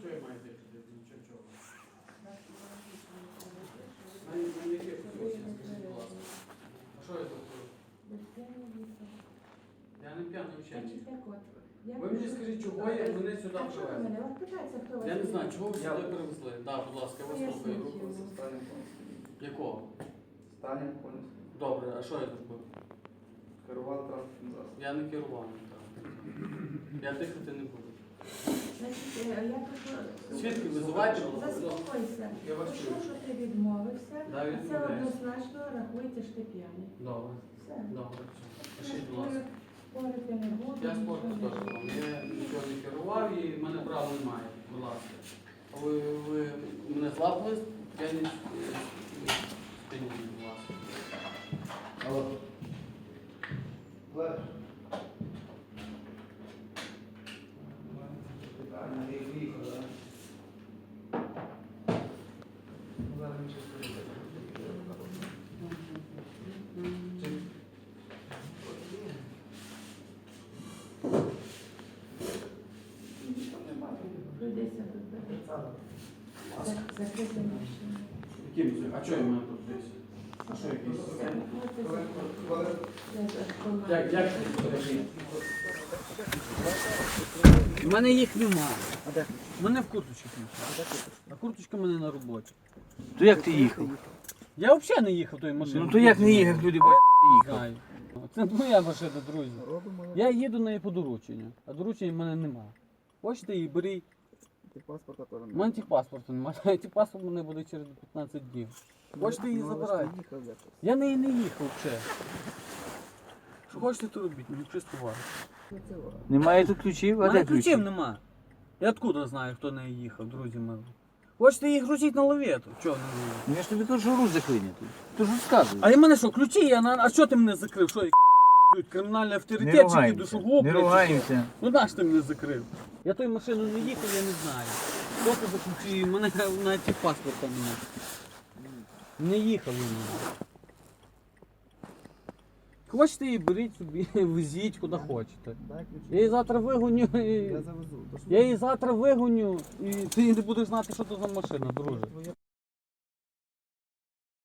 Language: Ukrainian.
Що я маю дихати? Нічого чого. На яке скажіть, будь ласка. А що я тут? Я не п'яний взагалі. Ви мені скажіть, чого я мене сюди привезли? Я не знаю, чого ви сюди привезли. Так, будь ласка, я вас слухаю. Якого? Сталін повністю. Добре, а що я зробив? Керував транспортним засобом. Я не керував. так. Я дихати не буду. Свідки визивайте, будь ласка. Заспокойся. Я вас Що, чую. що ти відмовився, Да, а це відмовляюсь. однозначно рахується, що ти п'яний. Добре, Все. добре. Пишіть, будь ласка. Спорити не буду. Я спорту нічого теж вам. Я нічого не керував і в мене права немає. Будь ласка. Ви, ви мене злапали? Я не Яким? А чого я маю тут 10? А що якісь? Як У мене їх немає. У мене в курточках немає. А курточка в мене на роботі. То як ти їхав? Я взагалі не їхав тої машини. Ну то як не їхав, люди бачать, їхав. Це моя машина, друзі. Я їду на її по дорученню, а доручення в мене немає. Хочете її беріть. Паспорта теж У мене техпаспорту немає. Техпаспорт у мене буде через 15 днів. Хочете її забирати. Я неї не їхав взагалі. Що хочете, то робіть, мені чисто важко. Немає тут ключів, а де ключі? ключів нема. Я откуда знаю, хто нею їхав, друзі мої. Хочете їх грузити на лавету? Чого не грузити? Ну я ж тобі кажу, рух заклинятий. Ти ж розказуєш. А я мене що, ключі? Я на... А що ти мене закрив? Що я тут кримінальний авторитет чи ти ругаємося, душогуб? не блядь, чи що? ругаємося. Ну наш ти мене закрив? Я тою машину не їхав, я не знаю. Хто? У мене навіть паспорт паспорта немає. Не їхав ніде. Хочете її беріть собі, везіть куди хочете. Я її завтра вигоню і... Я її завтра вигоню і ти не будеш знати, що це за машина, друже.